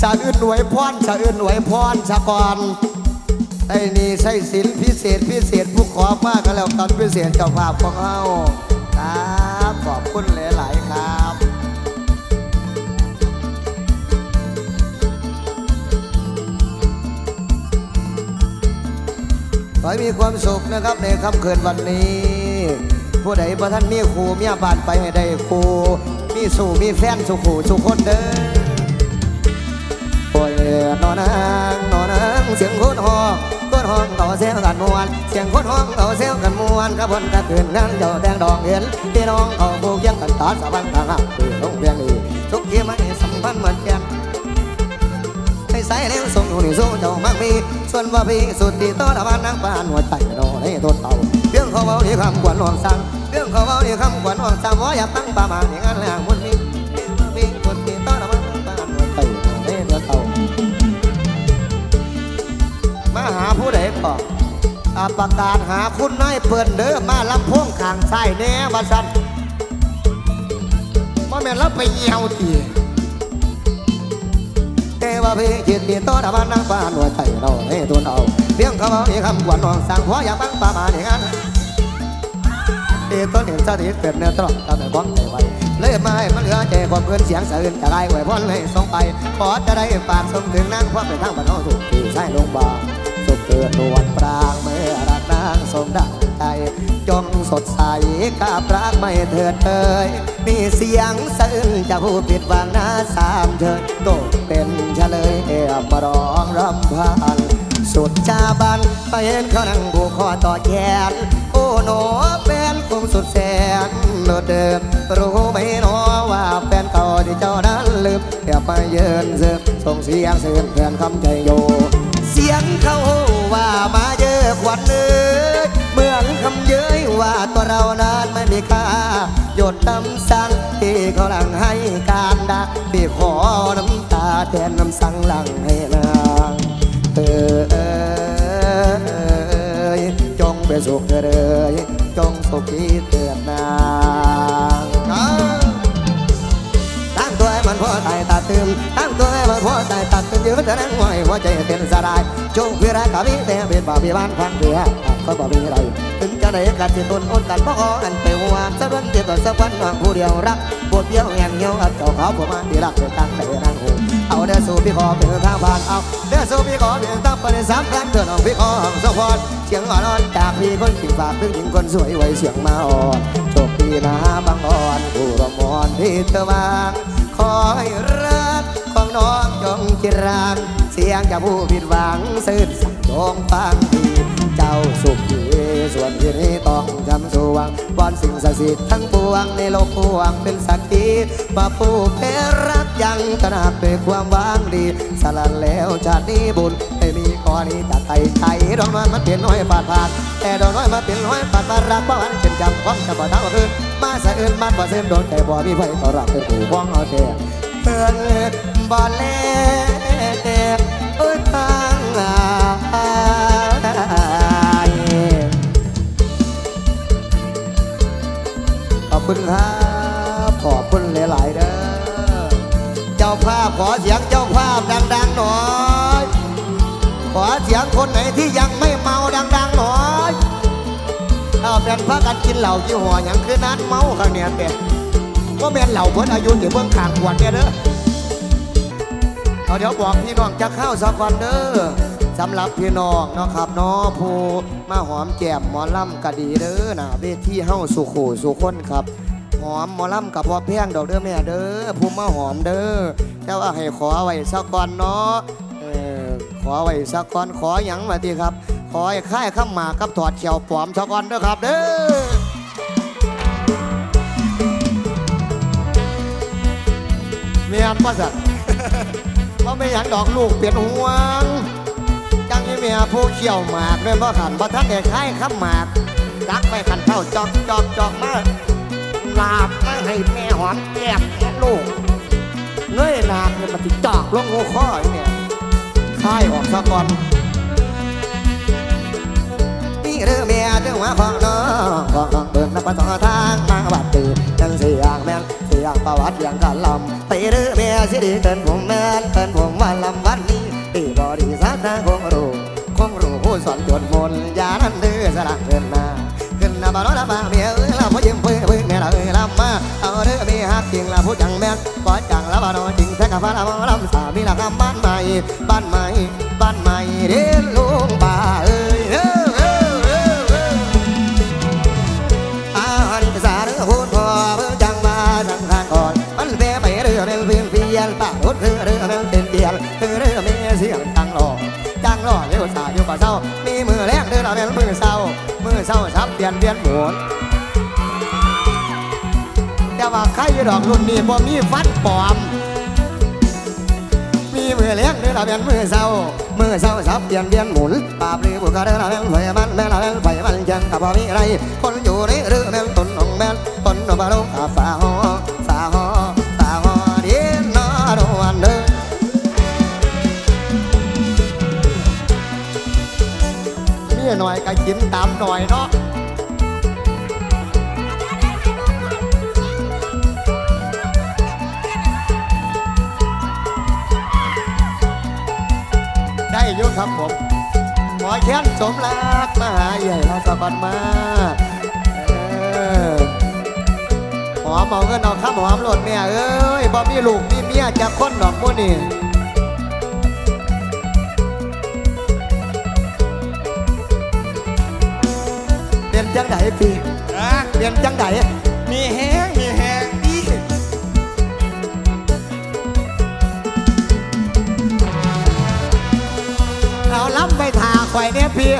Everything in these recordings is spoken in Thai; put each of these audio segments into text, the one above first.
สะอื่นหวยพรสะอื่นหวยพรสะกอนไอ้นี่ใช่ศิลพิเศษพิเศษผู้ขอมากก็แล้วกันพิเศษเจ้าภาพของเฮาครับขอบคุณหลายๆครับขอให้มีความสุขนะครับในค่ำคืนวันนี้ ผู้ใดประท่านมีครูมีอาบานไปให้ได้ครูมีสู่มีแฟนสุขูสุขคนเด้อ อนอนางนอนางเสียงโคตรห้องโคตรห้องเขาเซลกันมวน เสียงโคตรห้องเขาเซลกันมวนกระบวนกระคืนงานเจ้าแดงดองเห็นพี่น้องเขาผูกยังกันตาสะบันทางหักคือต้องเพียงนี้สุขีมันสัมพันธ์เหมือนกันให้ใส่แล้วส่งอยู่ในสู้เจ้ามากมีส่วนว่าพี่สุดที่ต้อนบ้านางปานหัวใจโดนให้ต้นเต่าเรื่องเขาเบาที่คำกวนหลวงสั่งเรื่องเขาเบาที่คำกวนหลวงสั่งว่าอย่าตั้งป่ามาอย่างนั้นแหละมุน อาประกาศหาคุณนายเปิดเด้อมาลำโพงข้างซ้ายแน่ว่าสั่นว่าแม่นเราไปเหี่ยวตีเทวเพจิตติโตธรรมนังปานหัวใจเราให้ตัวเราเพียงเขาเอาอีคำกวนนองสั่งหัวอยากบังประมาณอย่างนั้นเอต้นเห็นสถิตเป็นเนื้อตรอกทำให้ความใจไวเลยมาให้มันเหลือใจความเพื่อนเสียงสะอื่นจะได้ไหวพ้นให้ส่งไปขอจะได้ฝากส่งถึงนางความเป็นทางบ้านเราถูกที่ใช้ลงบ่า กิดวลปรางเมื่อรักนางสมดังใจจงสดใสกับรักไม่เถิดเอ่ยมีเสียงสะอื้นจะพูดผิดหวังนะสามเชิญตกเป็นเฉลยเอบมาร้องรำพันสุดจาบันไปเห็นเขานั่งผูกคอต่อแขนโอ้โหนอแฟนคงสุดแสนโดดเดิมรู้ไหมหนอว่าแฟนเก่าที่เจ้านั้นลืมอย่าไปเยินเสือส่งเสียงเสือนเพื่อนคำใจโย เสียงเขาว่ามาเยอะขวัญเอ้ยเมือนคำเย้ยว่าตัวเรานั้นไม่มีค่าหยดน้ำสังที่เขาหลังให้การดาที่ขอน้ำตาแทนน้ำสังหลังให้นางเออเอยจงเป็นสุขเถิดเอยจงสุขีเถิดนาง มันพอตายตาตึมตั้งตัวให้มันพอตายตาตึมยืนจะนั่งไหวหัวใจเป็นสลายจงพิรากาวิแต่เป็นบ่าวิบานฟังเถื่อก็บ่มีอะไรถึงจะได้กันที่ตนอดกันบ่ออันเปวานสะดุนที่ตัวสักวันวางผู้เดียวรักปวดเยี่ยวแหงเหี่ยวอัดเจ้าเขาผมมาที่รักเป็นตั้งแต่นางหูเอาเด้อสู่พี่ขอเป็นทางผ่านเอาเด้อสู่พี่ขอเป็นตั้งประเด็นสำคัญเกิดของพี่ขอของสะพอนเสียงอ่อนจากพี่คนขี่ฝากถึงหญิงคนสวยไว้เสียงมาอ่อนโชคดีนะบางอ่อนผู้รมอนที่เธอวาง ขอให้รักของน้องจงจิรังเสียงจะผู้ผิดหวังสื่นสังจงฟังดีเจ้าสุขดีส่วนที่นี้ต้องจำสวงวอนสิ่งศักดิ์สิทธิ์ทั้งปวงในโลกปวงเป็นสักขีมาผู้เพรักยังตระหนักด้วยความหวังดีสลันแล้วชาตินี้บุญ มีข้อนี้จะไต่ไต่ดอกน้อยมันเปลี่ยนน้อยปาดผ่านแต่ดอกน้อยมาเปลี่ยนน้อยปาดปาดรักเพราะวันเป็นจำความจำบ่ทั้งคืนมาสะอื่นมันบ่เส้นโดนแต่บ่มีไฟต่อรักเป็นผู้พ้องเอาแต่เตือนบ่เล่เอ้ยทางอายขอบคุณครับขอบคุณหลายๆเด้อเจ้าภาพขอเสียงเจ้า ขอเสียงคนไหนที่ยังไม่เมาดังๆหน่อยถ้าเป็นพระกันกินเหล้ายี่ห้อยังคือนั้นเมาข้างเนี่ยเป็ดก็แม่นเหล่าเพิ่นอายุถึงเบื้องขางขวดเนี่ยเด้อเอาเดี๋ยวบอกพี่น้องจะเข้าสักวันเด้อสำหรับพี่น้องเนาะครับเนาะผู้มาหอมแก้มหมอลำก็ดีเด้อนะเวทีเฮ้าสุขูสุคนครับ หอมหมอลำกับพอแพงดอกเด้อแม่เด้อผู้มาหอมเด้อแต่ว่าให้ขอไว้สักก่อนเนาะ ออขอไว้สักก่อนขอหยังมาทีครับ ขอให้ค่ายข้ามหมากับถอดเขียวปลอมสักก่อนเด้อครับเด้อเมียนว่าสัตว์เพราะไม่อยากดอกลูกเปลี่ยนห่วง จังยี่เมียผู้เขี่ยวหมากเลยว่าขันว่าท่านเด็กให้ข้ามหมากรักไปขันเท่าจอกจอกจอกมาลาบมาให้แม่หอมแก้มแม่ลูกเงยหนาเนี่ยมันติจอกลงหัวข้อเนี่ย ค่ายออกซะก่อนนี่เรือเมียเรื่องว่าของน้องของน้องเบิ่งนับประสอทางมาบัดตื่นจังเสียงแม่นเสียงประวัติอย่างการลำไปเรือเมียสิดีเกินผมแม่นเกินผมว่าลำวันนี้ตีบอดีสักทางคงรู้คงรู้ผู้สอนจนมนยานั้นเดือสละเกินหน้าขึ้นหน้าบ้านละบ้าเมียเอ้ยละพ่อยิ้มเพื่อเพื่อแม่ละเอ้ยลำมาเอาเรือเมียฮักจริงละผู้จังแม่นก็จังละบ้านจริงแท้กับฟ้าละบ้านลำ สามีละคำบ้านใหม่ บ้านใหม่ บ้านใหม่เด่นลุงป่าเอ้ยเอ้ยเอ้ยเอ้ยเอ้ยอาหันสาเรพูดพอเพื่อจังมาสังขารก่อนมันเสียไปเรือเมลเพียงเพียนปากรถคือเรือเมลเต็นเตียนคือเรือเมเสียงจังหลอกจังหลอกเลี้ยวสาอยู่ป่าเศร้า มีมือแรงเรือเมลมือเศร้า มือเศร้าซับเปลี่ยนเปลี่ยนหมุนแต่ว่าใครดอกรุ่นนี้บ่มีฟันปลอม มีมือเลี้ยงเดือเราเป็นมือเศร้ามือเศร้าสับเปลี่ยนเปลี่ยนหมุนปาบหรือบุกกระเดือเราเป็นไฟมันแม่เราเป็นไฟมันยังกับบ่มีไร คนอยู่ในเรือแม่นต้นของแม่นต้นของบาลูกาฝาหอฝาหอฝาหอเดียนนอดวันเด้อมีหน่อยก็กินตามหน่อยเนาะ ได้อยุครับผมหมอแค้นสมรักมาหาใหญ่เราสะบันมาเออหอมเอาเงินเอาข้ามหอมโหลดเมียเอ้ยบ่มีลูกมีเมียจะค้นดอกมูนี่เรียนจังไดพี่อะเรียนจังได ข่อยเนี่ยพี่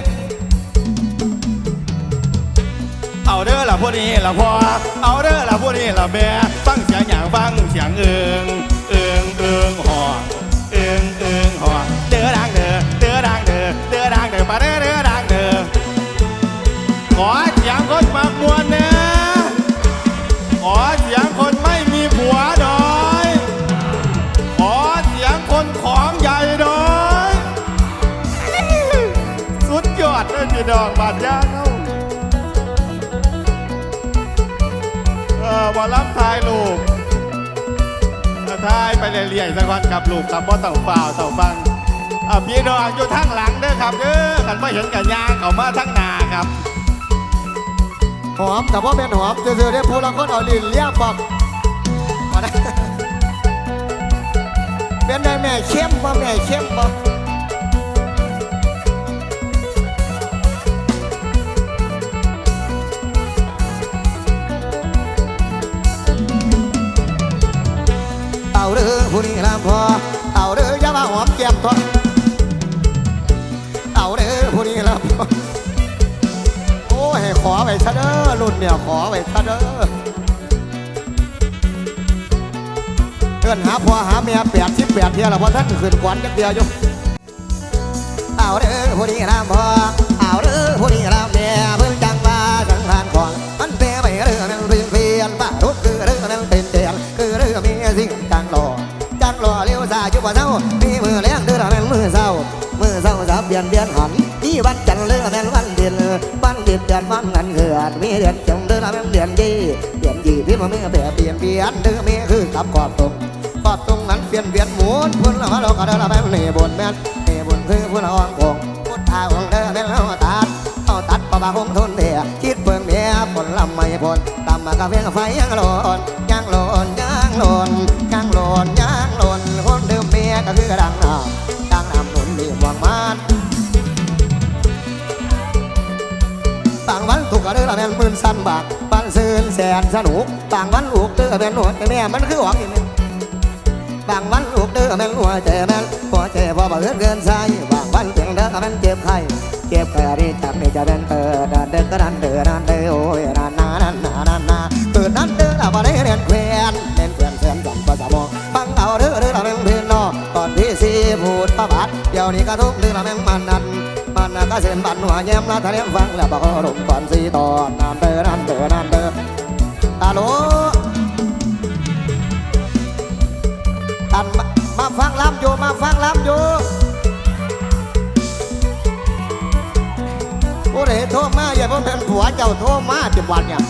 เอาเด้อล่ะพวกนี้ล่ะพ่อเอาเด้อล่ะพวกนี้ล่ะแม่ฟังเสียงอย่างฟังเสียงอิงเอิง ทายลูกเออทายไปเรื่อยๆสักวันกับลูกกับบ่เต่าเปล่าเต่าฟังอะพี่ดอกอยู่ทางหลังเด้อครับเด้อกันไม่เห็นกันยาเขามาทางหน้าครับหอมแต่ว่าเป็นหอมซื่อๆได้ผู้ละคนเอาลิ้นเลี้ยงบอกเป็นได้แม่เข้มบ่แม่เข้มบ่ ซะเด้อรุ่นเนี่ยขอไปซะเด้อเพื่อนหาพ่อหาเมียแปดสิบแปดเที่ยละพอท่านขึ้นกวนจักเดียวอยู่เอาเด้อผู้นี้รำพ่อเอาเด้อผู้นี้รำเมียเพิ่งจังว่าสังหารของมันเปไปเรื่องนั้นเพียงเพียนบ้ารถคือเรื่องนั้นเป็นเตียนคือเรื่องมีสิ่งจังหล่อจังหล่อเลี้ยวสายอยู่บ่เศร้ามีมือเลี้ยงเดือดนั้นมือเศร้ามือเศร้าสับเบียนเบียนหันนี่วันจันทร์เลือแม่นวันเดือนวันเดือนเดือนวันเงิน มีเดือนจงเดือนละเดือนยี่เดือนยี่ที่มันไม่เปลี่ยนเปลี่ยนเปลี่ยนเดือนมีคือกับกอบตรงกอบตรงนั้นเปลี่ยนเปลี่ยนหมุนพุ่นละมาเราก็เดือนละแม่เนี่บนแม่เนี่บนคือพุ่นละอ่อนคงพุทธาของเดือนแม่เราตัดเอาตัดปะบะคงทนเดียคิดเพิ่งเมียผลลำไม่ผลตามมากระเพียงไฟยังร้อน วันถูกกระเดือแม่นหมื่นสั้นบาทบ้านซื่นแสนสนุกต่างวันลูกเดือแม่นหนวดแต่แม่มันคือหวังอีกแม่นบางวันลูกเดือแม่นหัวใจแม่นหัวใจพอบ่เกินเกินใจบางวันเพียงเด้อแม่นเจ็บไข้เจ็บแค่นี้จับนี่จะเป็นเปิดเดินก็นันเดินนันเดินโอ้ยนันนานันนานันนาเกิดนั้นเด้อแล้วบ่ได้เรียนแควนเล่นแควนแสนจำภาษามองฟังเอาเด้อเด้อเราเป็นเพื่อนนอกก่อนที่สีพูดประบัด ดี๋ยวนี้ก็ทุกเดือนเราแม่งมันนั่นมันน่ะก็เส้นบันหัวแย้มละทะเลฟังแล้วบอกรมก่อนสีตอนนานเดินนานเดินนานเดินฮัลโหลอันมาฟังลำอยู่มาฟังลำอยู่ผู้ใดโทรมาอย่าพ่อแม่นผัวเจ้าโทรมาจิบวันเนี่ย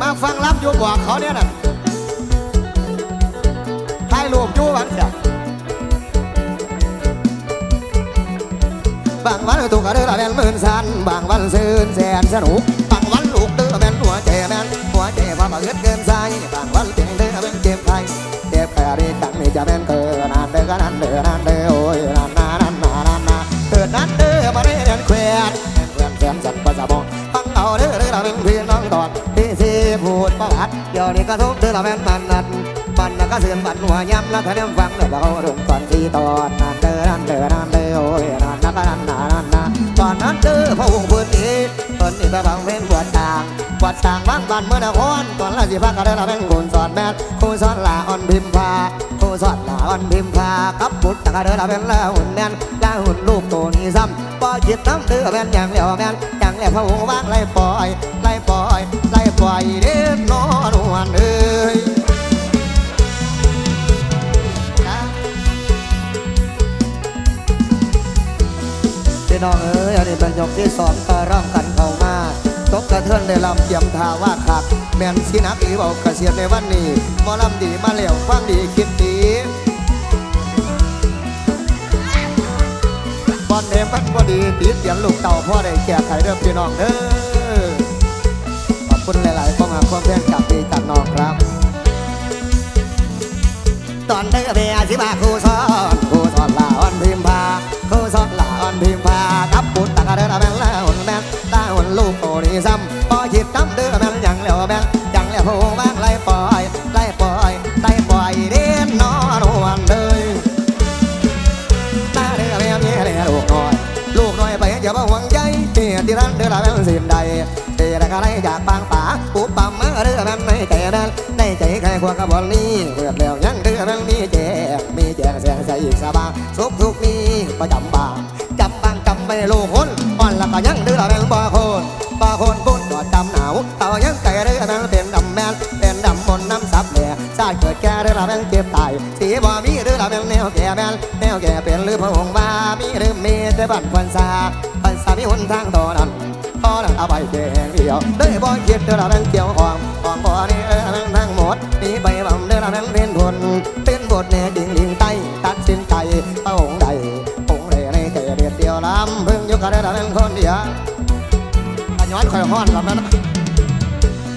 มาฟังรับอยู่บอกเขาเนี่ยน่ะ ถ่ายรูปอยู่วันดียวบางวันถูกกระเดือแม่นหมื่นสันบางวันซื่นแสนสนุกบางวันลูกเดือแม่นหัวใจแม่นหัวใจความบังเอิญเกินใจบางวันเพียงเดือแม่นเจ็บใครเจ็บแผลดีจังนี่จะแม่นเกินนานเด้อก็นานเด้อนานเด้อโอ้ยนานนานนานนานนานเกิดนานเด้อมาได้เรียนแควนแควนแควนสันประสาบองฟังเอาเด้อเด้อเราเป็นพี่น้องตอนที่ที่พูดประวัติเดี๋ยวนี้ก็ทุกเด้อแม่นมันนัด มันน่ะก็เสื่อมบันหัวย้ำแล้วถ้าเลฟังเดี๋ยวเราลงตอนที่ตอนนานเด้อนานเด้อนานเด้อโอ้ยนานนะก็นานนานนานนานตอนนั้นเด้อพระองค์พื้นที่ตอนนี้ไปฟังเพลงบวชต่างบวชต่างบ้านบ้านเมื่อนครตอนละสิพักก็ได้เราเป็นคนสอนแม่ครูสอนลาอ่อนพิมพาครูสอนลาอ่อนพิมพากับบุตรตะกะเด้อเราเป็นละหุ่นแม่นละหุ่นลูกโตนี่ซ้ำปอจิตน้ำเด้อแม่นอย่างเดียวแม่นอย่างแล้วพระองค์ว่างไล่ปล่อยไล่ปล่อยไล่ปล่อยเด้อนอนวันเอ้ย น้องเอ้ยอันนี้เป็นยกที่สองต่อร่องกันเข้ามาตกกระเทือนได้ลำเตรียมทาว่าขัดแม่นสินักอีบอกเกษียณในวันนี้มอลำดีมาแล้วฟังดีคิดดีบอลเนมันพอดีติดเสียงลูกเต่าพ่อได้แก้ไขเรื่องพี่น้องเด้อขอบคุณหลายๆข้อมาความเพียรจากพี่จากน้องครับตอนเด้อเบียสิบาครูสอนครูสอนลา พิมพาครูสอนลาอ่อนพิมพากับปุตตะกะเด้อแม่นละหุ่นแม่นตาหุ่นลูกโตนี่ซ้ำพอจิตตั้มเด้อแม่นยังแล้วแม่นยังแล้วโหบ้างไล่ปล่อยไล่ปล่อยไล่ปล่อยเด่นนอนวันเดยตาเด้อแม่มีเด้อลูกน้อยลูกน้อยไปอย่ามาห่วงใจเตี้ยที่ร้านเด้อแม่นสิ่งใดเตี้ยละได้จากปางป่าปุ๊บปั๊มมาเด้อแม่นในใจแม่นในใจใครควงกับบอลนี้เปิดแล้ว อีกสบายสุขทุกนี้ประจำบางจำบางจำไม่ลูกคนอ่อนละก็ยังเด้อละแม่นบ่คนบ่คนบุญจอดจำหนาวเต่ายังใจเด้อละแม่นเป็นดำแม่นเป็นดำมนน้ำซับแหล่ชาติเกิดแก่เด้อละแม่นเจ็บตายสีบ่มีเด้อละแม่นแนวแก่แม่นแนวแก่เป็นหรือพระองค์มามีหรือมีแต่บันควันซาพันสามีหนทางต่อนั้นพอนั้นเอาไปแกงเดียวได้บ่คิดเด้อละแม่นเกี่ยวของของบ่นี่เออแม่นทั้งหมดนี่ไปบ่เด้อละแม่นเป็นผลเป็นบทแน่ดิ่งดิ่ง สินใจพระองใดองค์ใดในใจเดียดเดียวลำเพิ่งยู่กันเด้อละแม่นคนเดียวอันย้อนคอยฮ้อนลำนั้น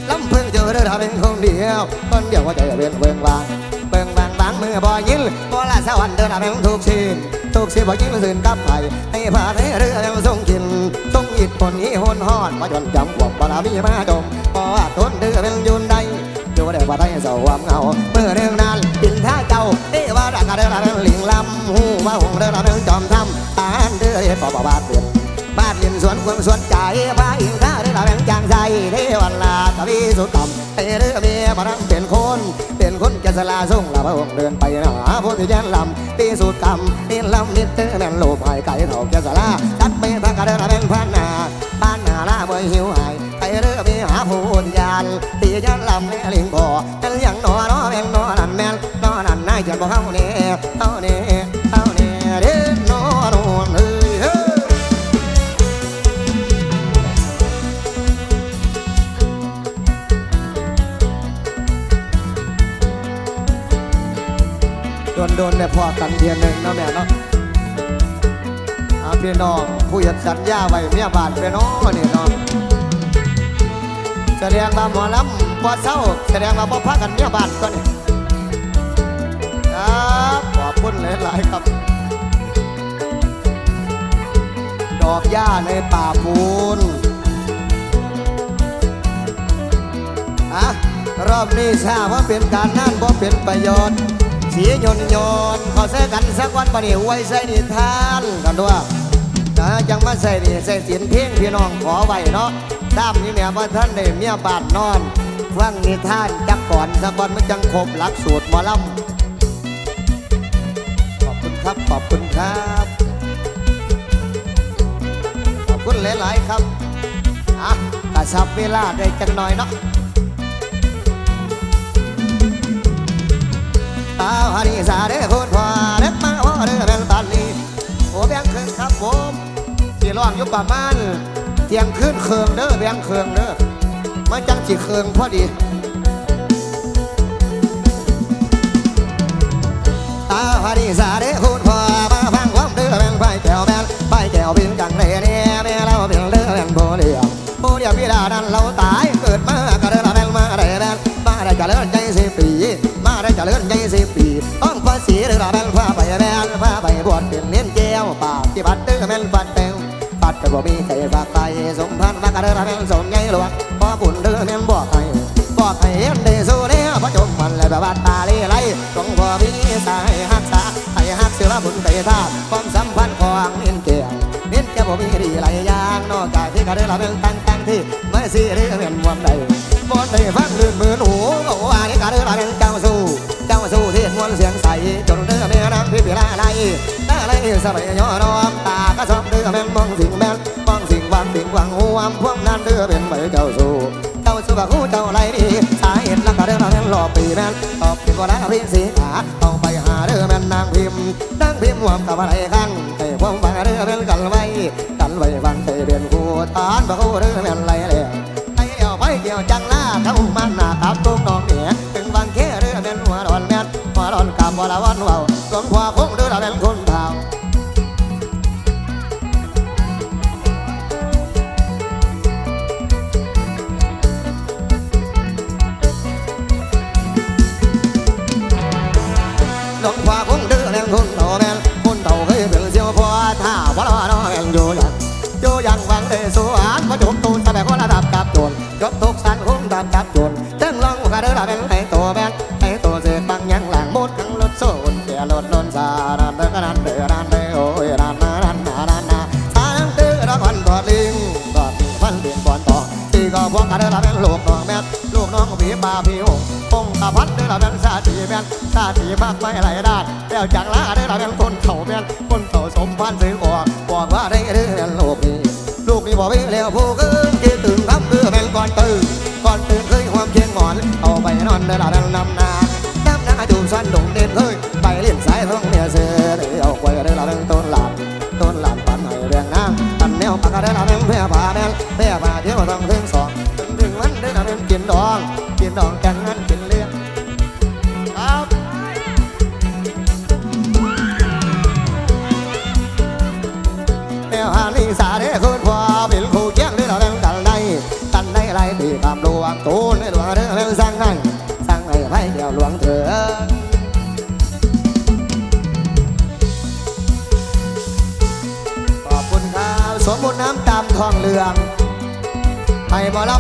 ลำเพิ่งเจอเด้อละแม่นคนเดียวคนเดียวว่าใจเป็นเบิ่งวางเบิ่งวางบางมือบ่ยินบ่ละสวรรค์เด้อละแม่นทุกชิ้นทุกสิ่งบ่ยินสื่นกับไปให้ผ่าให้เรือแม่นทรงกินทรงอิดคนนี้หนหอนมาจนจำความบารมีมาดมพอว่าทนเดือเป็นยุนใดอยู่ได้ว่าได้สวามเงาเมื่อเรื่องนั้น ท่าเจ้าเอวารักเดือดเป็นหลิงลำหูว่าหงเดือดเป็นจอมทำตานเดือดปอบบาดเดือดบาดเย็นสวนควงสวนใจพาอิงข้าเดือดเป็นจางใจเทวันลาตวีสุต่ำเอเดือเมียมารังเป็นคนเป็นคนแกสลาส่งลาพระองค์เดินไปหาพุทธยันลำตีสุดกรรมตีลำนิเตอแม่นโลภายไก่เถ่าแกสลาจัดไปทางกระเดินเป็นพันนาบ้านนาลาบ่หิวหายไปเรือไปหาผู้ยานตียันลำแม่ลิงบ่เป็นอย่างนอน้อ เขียนบ่เข้าเน่เข้าเน่เข้าเน่เด้อนอนวนเอ้ยเฮ้ยโดนโดนได้พอกันเทียนหนึ่งเนาะแม่เนาะอาพี่น้องผู้หยัดสัญญาไว้เมียบาทเป็นน้อนี่เนาะแสดงมาหมอลำพอเศร้าแสดงมาบ่พักกันเมียบาทก็นี่ค หญ้าในป่าปูนอะรอบนี้ทราบว่าเป็นการนั่นบ่เป็นประโยชน์เสียยนยนต์เขาใส่กันสักวันปนี่ไว้ใส่นิทานกันด้วยนะจังมาใส่นี่ใส่เสียนเพียงพี่น้องขอไว้เนาะตามนี่แม่ว่าท่านได้เมียบาดนอนฟังนิทานจักก่อนสักวันมันจังครบหลักสูตรหมอลำขอบคุณครับ ขอบคุณครับ คุณหลายๆครับอะกระชับเวลาได้จังหน่อยเนาะตาฮานิสาเด้คตรพอเด็กมาพอเด้อแบงตันนี่โอ้แบงคืนครับผมที่ร้องอยู่ประมาณเที่ยงคืนเคืองเด้อแบงเคืองเด้อมาจังสิเคืองพอดีตาพาดีสาเดคุณ บ่เดียวโบเดียวพี่ดาดันเราตายเกิดมาก็เดือแบ่งมาได้แบ่งมาได้จะเลื่อนใจสิปี มาได้จะเลื่อนใจสิปีต้องภาษีเดือแบ่งพาไปแบ่งพาไปบวชเป็นเลี้ยนแก้วปากที่บัดเดือแม่นปัดแตวปัดก็บ่มีใครฝากไปสมพันธ์ฝากกระเดือแบ่งสมใหญ่หลวงพ่อบุญเดือแม่นบอกให้บอกให้เห็นได้สู้เนี่ยพระจงมันเลยแบบว่าตาเลี้ยไรจงพอมีสายหักษาให้หักเสือบุญไปท่าความสัมพันธ์ของเน้ กี่ยวเน้นแก่บ่มีดีหลายอย่างนอกจากที่กระเดือเราเป็นตั้งตั้งที่ไม่สิเรื่องเป็นมวลใดมวลใดฟังลื่นมือหนูโอ้ว่านี่กระเดือเราเป็นเจ้าสู้เจ้าสู้ที่มวลเสียงใสจนเดือแม่นางพี่ปีลาไรตาไรสมัยย่อน้อมตาก็ชอบเดือแม่นมองสิ่งแม่นมองสิ่งหวังสิ่งหวังหัวพวกนั้นเดือเป็นใบเจ้าสู้เจ้าสุบะคู่เจ้าไรดีสาเหตุลักกะเรื่อเราแม่นหลอปีแม่ตอบผิดว่าแล้พี่สีขาต้องไปหาเรื่องแม่นนางพิมพ์นางพิมพ์หวมกับอะไรข้า ดอกเรื่องอะไร คงดับกับโจรเต้นร้องกระเดือแม่นให้ตัวแม่นให้ตัวเสกบางยังหลังมดทั้งรถโซ่แก่รถนนสานันเดือนันเดือนันเดือโอ้ยนันนานันนานันนาสานันเดือระพันกอดลิงกอดลิงพันเปลี่ เอาไปนอนเดินชาติมากไม่หลาด้านแล้วจังลาเด้อละแม่นคนเขาแม่นคนเขาสมพันธ์ซื้อออกบอกว่าได้เด้อลูกนี้ลูกนี้บอกน้ำเด้อแม่นก่อนตื่นก่อนตื่นเคยความเชียงหมอนเอาไปนอนเด้อละแม่นนำนาดูสันดงเด่นเคยไปเลี้ยงสายท้องเมียเสือเด้อเอาไว้เด้อละแม่นต้นหลานต้นหลานปันให้เรื่องน้ำตันแนวปากกาเด้อละแม่นแพ่ผาแม่นแพ่ผ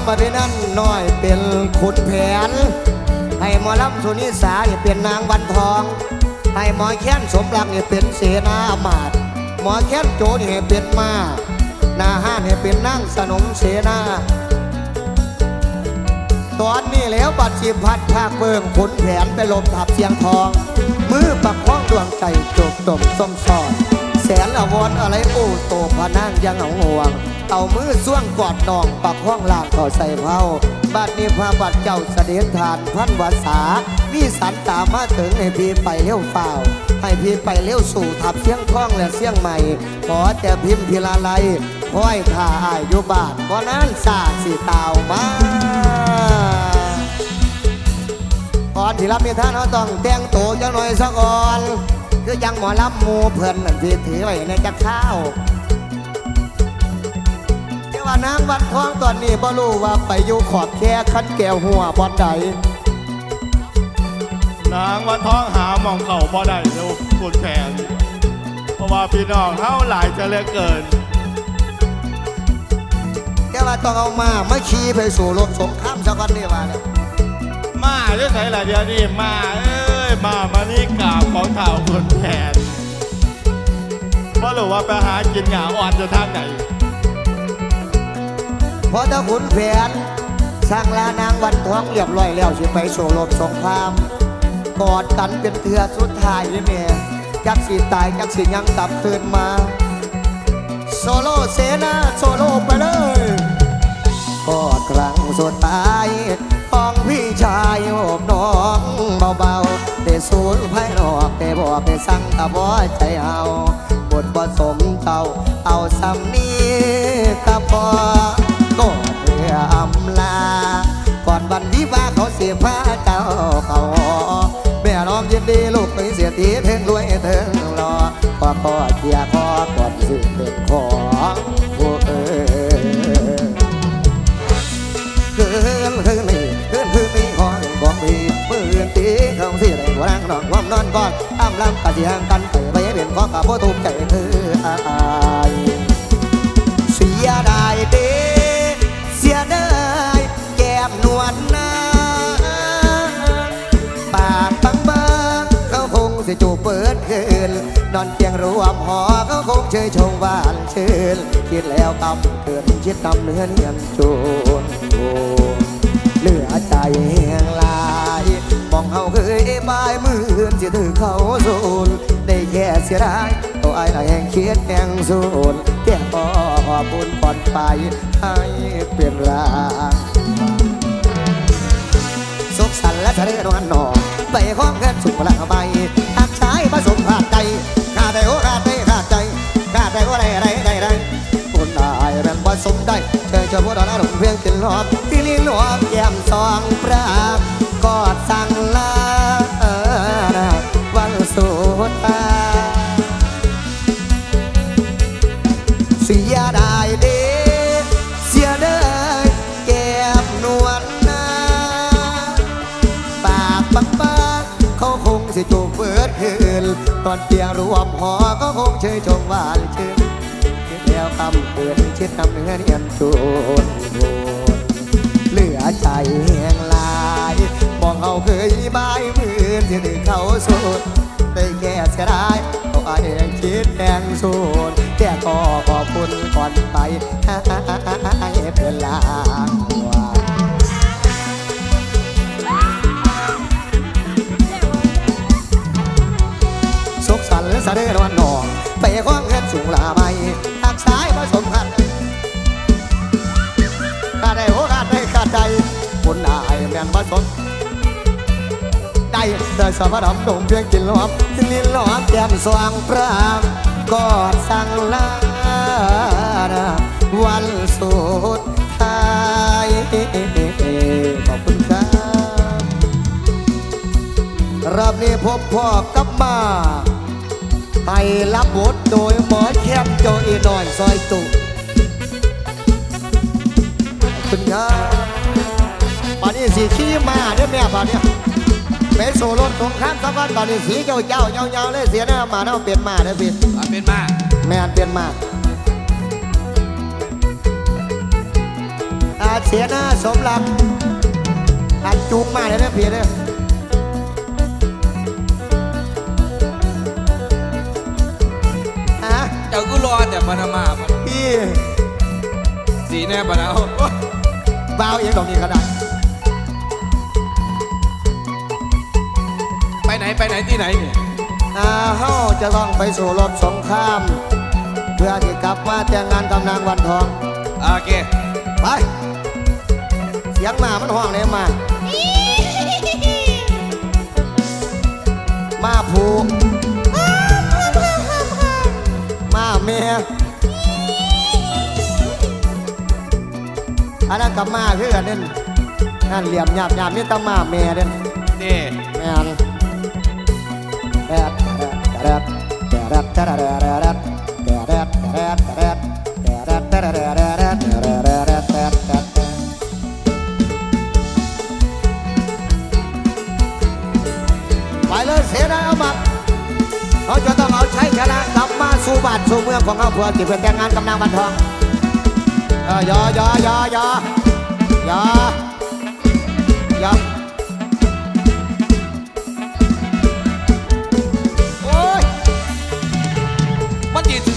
มาเป็นนั่นน้อยเป็นขุนแผน ให้หมอลำสุนิสาเนี่ยเป็นนางวันทอง ให้หมอแค้นสมรักเนี่ยเป็นเสนาอมาตหมอแค้นโจนี่ให้เป็นมานาห้านให้เป็นนางสนมเสนา ตอนนี้แล้วบัดชิพัดภาคเบิงขุนแผนไปลมทับเสียงทอง มือปักข้องดวงใจจบตมส้มซอด แสนอวรอะไรโอ้โตพะนั่งยังเอาห่วง เอามือส่วงกอดน้องปักห้องลากขาใส่เผาบัดนี้พระบัดเจ้าเสด็จทานพันวาสามีสันตามมาถึงให้พี่ไปเลี้ยวเฝ้าให้พี่ไปเลี้ยวสู่ทับเสียงท้องและเสียงใหม่ ขอแต่พิมพ์พิลาไลห้อยท่าอายอยู่บ้านบ่นั้นสาสีตาวมาก่อนที่รับมีท่านเขาต้องแต่งตัวจังหน่อยสักก่อน คือยังหมอลำหมูเพิ่นนั่นที่ถือไว้ในจักข้าวแต่ว่านางวันทองตอนนี้บ่รู้ว่าไปอยู่ขอบแค่คันแก้วหัวบอนใดนางวันท้องหาหมองเข่าบ่ได้เร็วคุณแผนเพราะว่าพี่น้องเฮาหลายจะเหลือเกินแต่ว่าต้องเอามามาขี่ไปสู่รบสงครามสักวันนี่ว่าเนี่ยมาจะใส่ละเดียวนี่มาเอ้ย มามานี่กราบของเท้าคุณแผนเพราะหรือว่าไปหากินหงาอ่อนจะทางไหนเพราะถ้าขุนแผนสร้างลานางวันท้องเรียบร้อยแล้วสิไปสู่รบสงครามกอดกันเป็นเถือสุดท้ายนี่แม่จักสิตายจักสิยังกลับคืนมา โซโลเสนาโซโลไปเลยกอดครั้งสุดท้ายของพี่ชายโอบน้องเบาๆ ได้สูดไพ่ออกได้บอกได้สั่งตะบอใจเอาบทผสมเจ้าเอาสำนีก็พอก็เพื่ออำลา ก่อนวันวิวาเขาเสียพระเจ้าเขาแม่น้องยินดีลูกไปเสียตีเทิงรวยเทิงรอขอขอเทียขอกอดสื่เป็นคอ ก่อนอ้ามลังกะเสียงกันเไปไปเปลี่ยนข้อกะพ่อทุ่มใจเธออายเสียดายเด้เสียดายแก้มนวลนาปากบังเบิงเขาคงสิจูบเปิดคืนนอนเตียงรวมหอเขาคงเชยชงหวานชื่นคิดแล้วกำเกินคิดตำเนื้อเนีนจูนเหลือใจแหงลา มองเขาเคยบายมือนสิถือเขาโซนได้แย่เสียดายตัวไอ้หน่ายแห่งเคียดแห่งโซนแก่พอบุญปอนไปให้เปลี่ยนรางสุขสันและเสรีนวลหนอไปห้องเงินสุขละใบหักสายผสมขาดใจขาดใจโอขาดใจขาดใจขาดใจโอไรไรไรไรคนได้แบ่งผสมได้เชิญอจะพูดอะไรหลงเพียงกินหลอบที่ลิ้นหลอบแก้มสองปราบก่อน สั่งลาวันสุดตาเสียดายเด้เสียเด้แก็บนวลนาปากปังปากเขาคงสิจูบเบิดคืน ตอนเตียรวมหอก็คงเชยชมหวานชื่นเแล้วคำเกินชิดนำเงินเนียนจูนเหลือใจแห้ง องเขาเคยบายมือที่ถึงเขาสุดแต่แก่เสียดายเอาไอ้คิดแดงสูดแก่ก็ขอบคุณก่อนไปเพื่อนลาสะเดนวันนองไปข้องเงินสูงลาไม่หักสายผสมพัดกาได้โอกาสได้กาดใจคนอายแม่นผสม ใดโดยสมรำดมเพียงกินลอบนนินลอบแก้มสว่างพรามกอดสั่งลาวันสุดท้ายขอบคุณครับ รอบนี้พบพ่อกับมาไปรับบทโดยหมอแคมจอยหน่อยซอยตุกคุณครับป่านนี้สีขี้มาเนี่แม่ป่านนี้ เป็นโซโลนสงครามสวรรค์บาลีสีเจ้าเจ้าเงาเเลยเสียหน้ามาเน่าเปลี่ยนมาเลยพี่อะเป็นมากแม่นเปลี่ยนมาอาเสียหน้าสมรักอันจุงมาเล้นเพี่เนี่ยอะเจ้าก็รอแต่ปานามาปะพี่สีแน่ปะนะเอา บ้าวเองดอกนี้ก็ได้ ไปไหนไปไหนที่ไหนเนี่ยอาเฮาจะต้องไปสู่รบสงคราม เพื่อที่กลับมาแต่งงานกับนางวันทอง โอเค ไป เสียงหมามันห้องเลยมา มาผูมาเมียอันนั้นกับมาเพื่อกันนั่นนั่นเหลี่ยมหยาบหยาบนี่ตามาเมียเด่นนี่แม่ ไปเลยเสียได้อบัตเขาจะต้องเอาใช้ชนะกลับมาสู่บ้านสู่เมืองของเขาเพื่อที่เพื่อแต่งงานกับนางบันทองยอยอยอยอยอ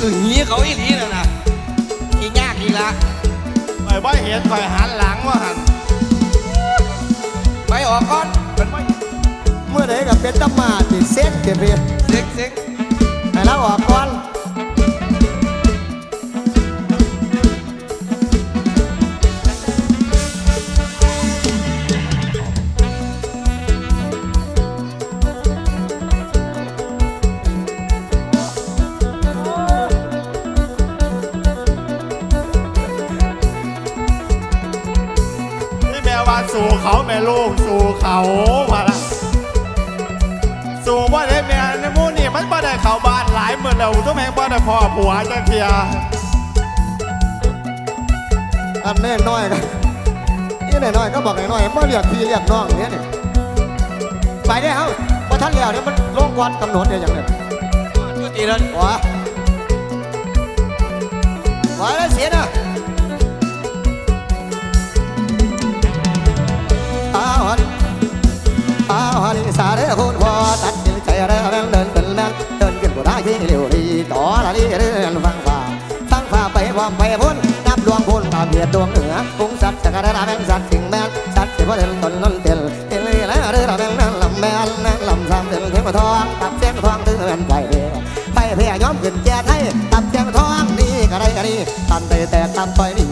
มันจีถึงหีเขาอีหลีแล้วนะทียากอีละไปใบเห็นไปหันหลังว่าหันไปออกก่อนเป็นบ่เมื่อไหร่ก็เป็นตมาติเซ็กเก็บเพียเซ็กเซ็กไปแล้วออกก่อน เขาแม่ลูกสู่เขาว่าละสู่ว่าได้แม่ในหมูนี่มันบ่ได้เข้าบ้านหลายมื้อแล้วตัวแม่งบ่ได้พ่อผัวจังเทียอันแน่น้อยก็นี่แน่น้อยก็บอกแน่น้อยมาเรียกพี่เรียกน้องเนี่ยนี่ไปได้เอ้าพอท่านแล้วเนี่ยมันลงวันกำหนดเนี่ยอย่างเนี้ยยุติแล้ววะ พร้อมไปพ้นนับดวงพ้นตามเบียดดวงเหนือฟุ้งสัตว์สักการะแมงสัตว์ถึงแม่งสัตว์ที่พ่อเดินตนนั่นเต็นเต็นเลยแล้วเรือแมงนั่นลำแมนนั่นลำสามเต็นเทียมทองตับเสียงทองถึงเงินไปเรือไปเพียย้อมขึ้นแก่ไทยตับเสียงทองนี่กระไรกระนี้ตันไปแต่ตันไปนี่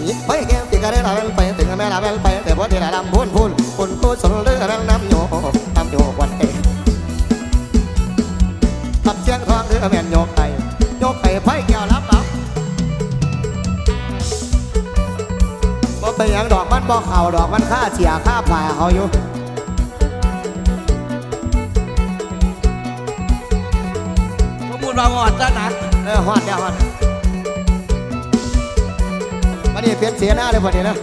บ่เข่าดอกมันค่าเสียค่าผ่าเขาอยู่ข้อมูลบางอ่อนซะนะเออฮอดแล้วฮอดวันนี้เปลี่ยนเสียหน้าเลยวันนี้นะ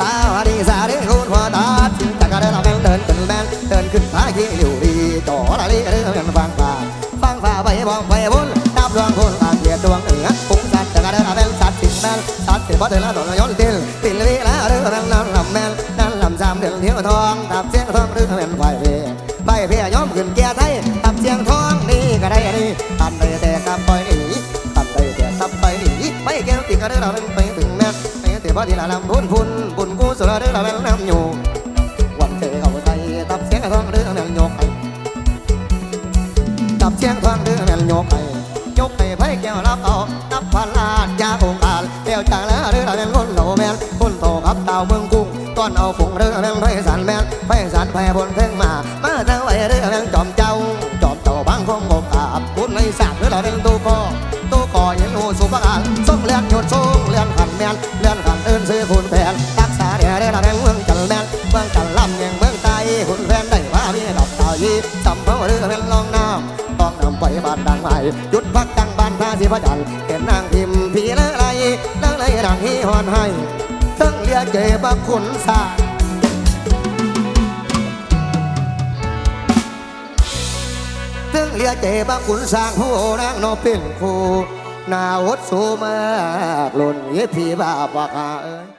ตาวันนี้สาเรื่องคุณพ่อตาจินตะการเราแบงเดินเป็นแบงเดินขึ้นพาขี้เหลียวดีจ่อละลีเรื่องฟังฟ้าฟังฟ้าไปมองไปบนนับดวงคนตามเกียรดวงเหนือ บพอเดินละดอนย้อนติลติลวีละเรื่องนั่นลำแมนนั่นลำสามเดือนเที่ยวทองตับเสียงทองเรื่องแมนไฟเวไปเพียย้อมขึ้นแก่ไทยตับเสียงทองนี่ก็ได้อันนี้ตันไปแต่ตับไปหนีตันไปแต่ตับไปหนีไปแก้วติดก็ได้เราไปถึงแม่ไปแต่พอที่ละลำพุ่นพุ่นปุ่นกูสุดละได้เราแม่น้ำอยู่วันเจอเอาใจตับเสียงทองเรื่องแม่นโยกไปตับเสียงทองเรื่องแม่นโยกไป ยกไปไพ่แก้วรับเอานับพันล้านยาองค์การเดียวจากแล้วเรื่องเราแม่นคนโตแมนคนโตครับดาวเมืองกุ้งตอนเอาผงเรือแมงไพสันแมงไพสันแผ่บนเพ่งมามาทางไว้เรือแมงจอมเจ้า จอมเจ้าบางคงบอกกาบคุณในสากเรือเราเป็นตัวก่อตัวก่อยังหูสุภาพส่งเลียนหยดส่งเลียนขันแมนเลียนขันเอินซื้อคุณแผนรักษาเรือเรือเราแมงเมืองจันแมนเมืองจันลำยังเมืองใต้คุณแฟนได้พามีดอกตายีสำเภาเรือแมงลองน้ำำไปบ้านดังใหม่จุดพักจังบ้านพระศิพจันทร์เห็นนางพิมพ์ผีละไรนางเลยนางฮีฮอนให้ทั้งเรียกเจ็บขุนสางถึงเรียกเจ็บขุนสร้างผู้นางนอเป็นคู่นาวดสูมากหล่นเยพีบาปากาเอ้ย